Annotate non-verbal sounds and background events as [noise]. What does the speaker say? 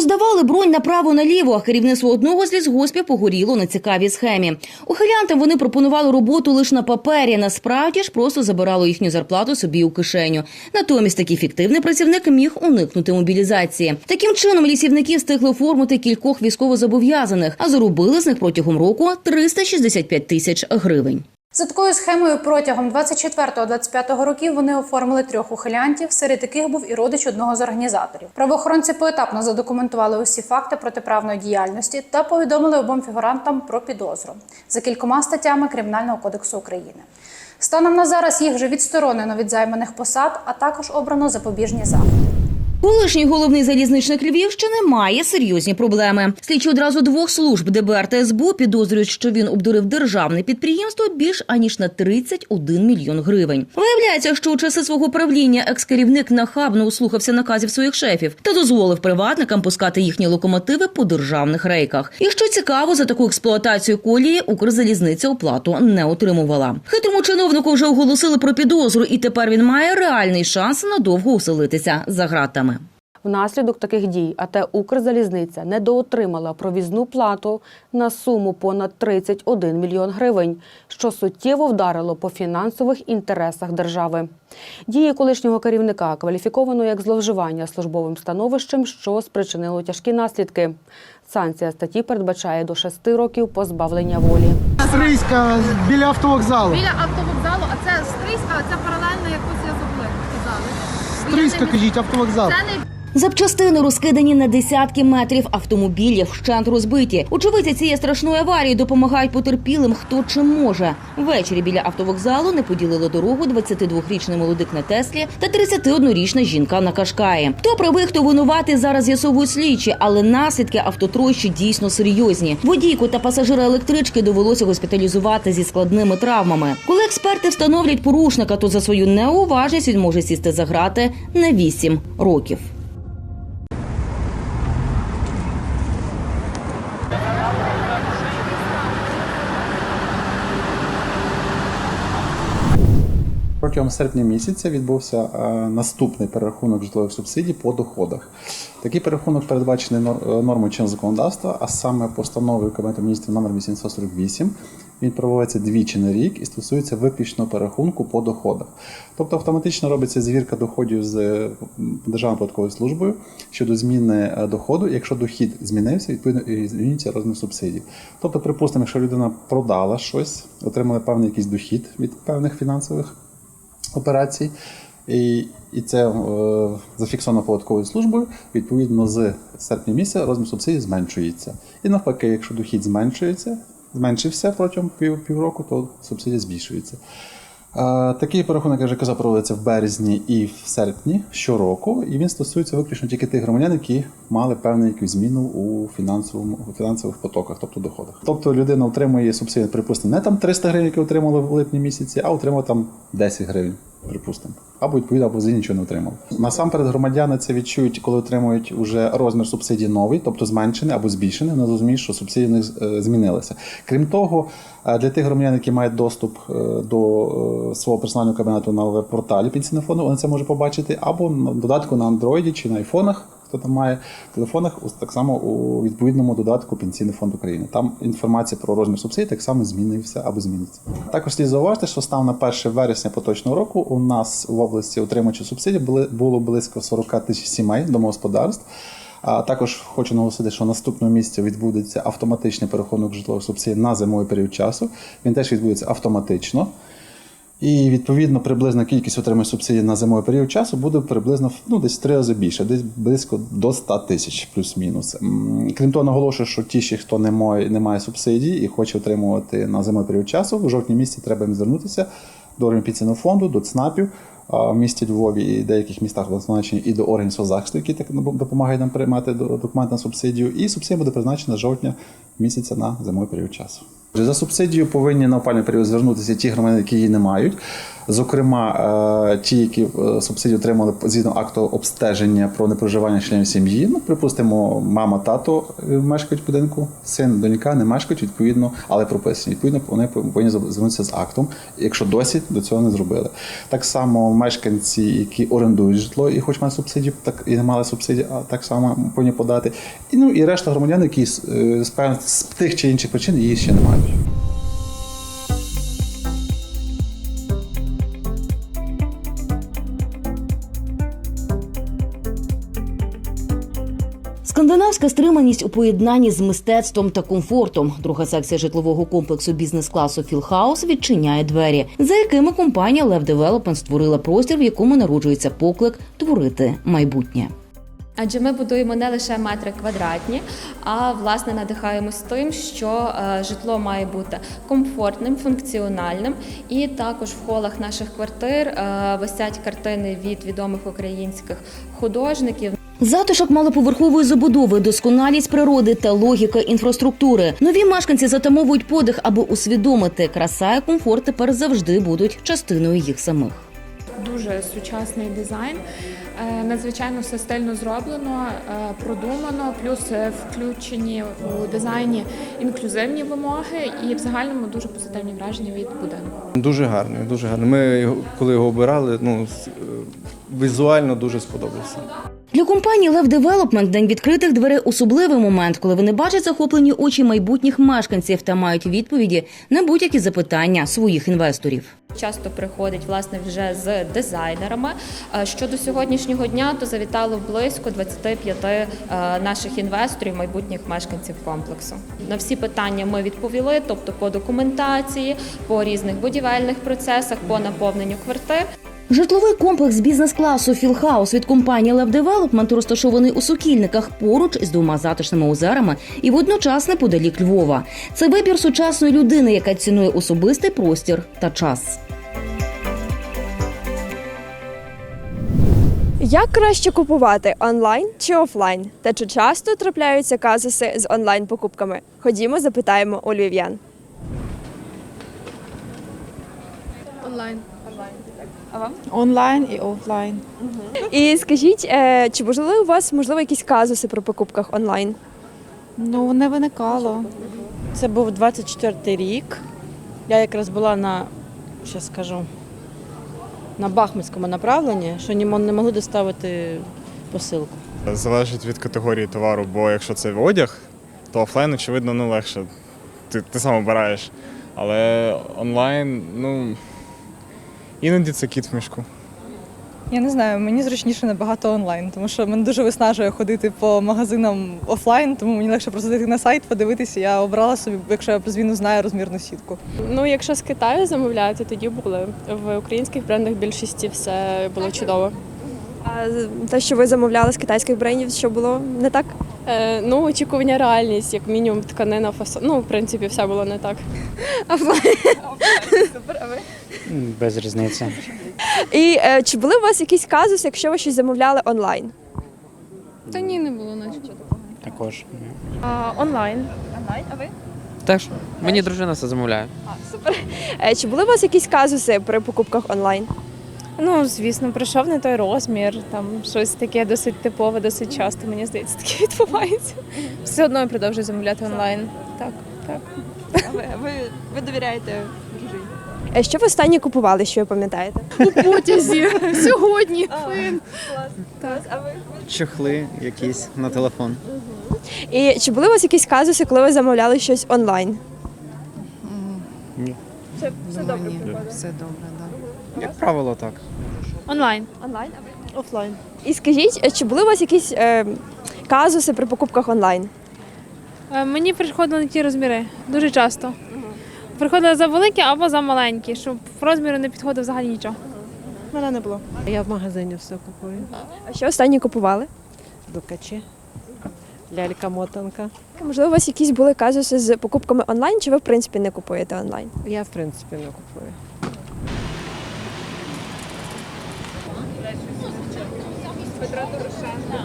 Роздавали бронь направо наліво. а Керівництво одного з лісгоспів погоріло на цікавій схемі. Ухилянтам вони пропонували роботу лише на папері. Насправді ж просто забирало їхню зарплату собі у кишеню. Натомість такий фіктивний працівник міг уникнути мобілізації. Таким чином лісівники встигли оформити кількох військовозобов'язаних, а заробили з них протягом року 365 тисяч гривень. За такою схемою протягом 24-25 років вони оформили трьох ухилянтів, серед яких був і родич одного з організаторів. Правоохоронці поетапно задокументували усі факти протиправної діяльності та повідомили обом фігурантам про підозру за кількома статтями Кримінального кодексу України. Станом на зараз їх вже відсторонено від займаних посад, а також обрано запобіжні заходи. Колишній головний залізничник Львівщини має серйозні проблеми. Слідчі одразу двох служб ДБР та СБУ підозрюють, що він обдурив державне підприємство більш аніж на 31 мільйон гривень. Виявляється, що у часи свого правління екс-керівник нахабно услухався наказів своїх шефів та дозволив приватникам пускати їхні локомотиви по державних рейках. І що цікаво, за таку експлуатацію колії Укрзалізниця оплату не отримувала. Хитрому чиновнику вже оголосили про підозру, і тепер він має реальний шанс надовго оселитися за ґратами. Внаслідок таких дій АТ «Укрзалізниця» недоотримала провізну плату на суму понад 31 мільйон гривень, що суттєво вдарило по фінансових інтересах держави. Дії колишнього керівника кваліфіковано як зловживання службовим становищем, що спричинило тяжкі наслідки. Санкція статті передбачає до 6 років позбавлення волі. Стрийська біля автовокзалу. Біля автовокзалу, а це Стрийська, а це паралельно якось я забула. Стрийська, кажіть, автовокзал. Це не Запчастини розкидані на десятки метрів, автомобілі вщент розбиті. Очевидці цієї страшної аварії допомагають потерпілим, хто чим може. Ввечері біля автовокзалу не поділили дорогу 22-річний молодик на Теслі та 31-річна жінка на Кашкаї. Хто правий, хто винуватий, зараз з'ясовують слідчі, але наслідки автотрощі дійсно серйозні. Водійку та пасажира електрички довелося госпіталізувати зі складними травмами. Коли експерти встановлять порушника, то за свою неуважність він може сісти за грати на 8 років. Протягом серпня місяця відбувся е, наступний перерахунок житлових субсидій по доходах. Такий перерахунок передбачений е, нормою чинного законодавства, а саме постановою Кабінету міністрів номер 848. Він проводиться двічі на рік і стосується виключно перерахунку по доходах. Тобто автоматично робиться звірка доходів з е, Державною податковою службою щодо зміни доходу. Якщо дохід змінився, відповідно і змінюється розмір субсидій. Тобто, припустимо, якщо людина продала щось, отримала певний якийсь дохід від певних фінансових операцій. І, і це е, зафіксовано податковою службою. Відповідно, з серпня місяця розмір субсидій зменшується. І навпаки, якщо дохід зменшується, зменшився протягом пів, півроку, то субсидія збільшується. Такий порахунок, я вже казав, проводиться в березні і в серпні щороку, і він стосується виключно тільки тих громадян, які мали певну якусь зміну у фінансовому у фінансових потоках, тобто доходах. Тобто людина отримує субсидію, припустимо, не там 300 гривень, які отримали в липні місяці, а отримала там 10 гривень, припустимо. Або відповідно, або взагалі нічого не отримав. Насамперед громадяни це відчують, коли отримують уже розмір субсидій новий, тобто зменшений або збільшений, вони розуміють, що субсидії не змінилися. Крім того, е, для тих громадян, які мають доступ е, до е, свого персонального кабінету на веб-порталі пенсійного фонду, вони це можуть побачити або на додатку на андроїді чи на айфонах. Хто там має в телефонах, так само у відповідному додатку Пенсійний фонд України. Там інформація про розмір субсидій так само змінився або зміниться. Також слід зауважити, що став на 1 вересня поточного року у нас в області отримувачів субсидій були було близько 40 тисяч сімей домогосподарств. А також хочу наголосити, що наступного місяця відбудеться автоматичний перерахунок житлових субсидій на зимовий період часу. Він теж відбудеться автоматично. І відповідно приблизна кількість отриманих субсидій на зимовий період часу буде приблизно ну, десь в три рази більше, десь близько до 100 тисяч плюс-мінус. Крім того, наголошую, що ті, ще, хто не має, не має субсидій і хоче отримувати на зимовий період часу, в жовтні місяці треба їм звернутися до органів пенсійного фонду, до ЦНАПів. В місті Львові і деяких містах Володимирщині і до органів соцзахисту, які так допомагають нам приймати до- документи на субсидію. І субсидія буде призначена жовтня місяця на зимовий період часу. За субсидію повинні на опальний період звернутися ті громадяни, які її не мають. Зокрема, е, ті, які е, субсидію отримали згідно акту обстеження про непроживання членів сім'ї. Ну, припустимо, мама, тато е, мешкають в будинку, син, донька не мешкають відповідно, але прописані. Відповідно, вони повинні звернутися з актом, якщо досі до цього не зробили. Так само мешканці, які орендують житло і хоч мають субсидію, так і не мали субсидії, а так само повинні подати. І ну і решта громадян, які з певних з тих чи інших причин її ще не мають. Скандинавська стриманість у поєднанні з мистецтвом та комфортом. Друга секція житлового комплексу бізнес-класу Філхаус відчиняє двері, за якими компанія Лев Девелопмент створила простір, в якому народжується поклик творити майбутнє. Адже ми будуємо не лише метри квадратні, а власне надихаємось тим, що е, житло має бути комфортним, функціональним. І також в холах наших квартир е, висять картини від відомих українських художників. Затишок малоповерхової забудови, досконалість природи та логіка інфраструктури. Нові мешканці затамовують подих, аби усвідомити, краса і комфорт тепер завжди будуть частиною їх самих. Дуже сучасний дизайн. Е, Надзвичайно все стильно зроблено, е, продумано, плюс е, включені у дизайні інклюзивні вимоги і в загальному дуже позитивні враження від будинку. Дуже гарний, дуже гарний. Ми коли його обирали, ну візуально дуже сподобався. Для компанії Лев Девелопмент день відкритих дверей особливий момент, коли вони бачать захоплені очі майбутніх мешканців та мають відповіді на будь-які запитання своїх інвесторів. Часто приходять власне вже з дизайнерами. Е, Щодо сьогоднішнього дня, то завітало близько 25 е, наших інвесторів, майбутніх мешканців комплексу. На всі питання ми відповіли, тобто по документації, по різних будівельних процесах, по наповненню квартир. Житловий комплекс бізнес-класу Філхаус від компанії Лев Девелопмент розташований у Сокільниках поруч із двома затишними озерами і водночас неподалік Львова. Це вибір сучасної людини, яка цінує особистий простір та час. Як краще купувати онлайн чи офлайн? Та чи часто трапляються казуси з онлайн покупками? Ходімо, запитаємо у львів'ян. Онлайн. Онлайн і офлайн. І скажіть, е, чи можливо у вас можливо якісь казуси при покупках онлайн? Ну, не виникало. Це був 24-й рік. Я якраз була на, ще скажу, на Бахмутському направленні, що не не могли доставити посилку. Залежить від категорії товару, бо якщо це одяг, то офлайн, очевидно, ну легше. Ти, ти сам обираєш. Але онлайн, ну іноді це кіт в мішку. Я не знаю, мені зручніше набагато онлайн, тому що мене дуже виснажує ходити по магазинам офлайн, тому мені легше просто зайти на сайт, подивитися. Я обрала собі, якщо я звіну знаю розмірну сітку. Ну, якщо з Китаю замовляти, тоді були в українських брендах більшості все було чудово. А те, що ви замовляли з китайських брендів, що було не так? Е, ну, очікування реальність, як мінімум, тканина фасон. Ну, в принципі, все було не так. [laughs] Без різниці. І е, чи були у вас якісь казуси, якщо ви щось замовляли онлайн? Та ні, не було наче. Також. онлайн. Онлайн, а ви? Теж. Мені дружина все замовляє. Е, чи були у вас якісь казуси при покупках онлайн? Ну, звісно, прийшов не той розмір, там щось таке досить типове, досить часто, мені здається, таке [laughs] відбувається. Все одно я продовжую замовляти онлайн. Так, так. Ви, ви, ви довіряєте? Е, Що ви останнє купували, що ви пам'ятаєте? У потязі сьогодні. Чохли якісь на телефон. І чи були у вас якісь казуси, коли ви замовляли щось онлайн? Ні. Все, добре. Все добре, так. Як правило, так. Онлайн. Онлайн, а? Офлайн. І скажіть, е, чи були у вас якісь е, казуси при покупках онлайн? Е, Мені приходили не ті розміри дуже часто. Приходили за великі або за маленькі, щоб в розміру не підходив взагалі нічого. Мене не було. Я в магазині все купую. А що останнє купували? Дукачі, лялька-мотанка. Можливо, у вас якісь були казуси з покупками онлайн, чи ви в принципі не купуєте онлайн? Я в принципі не купую.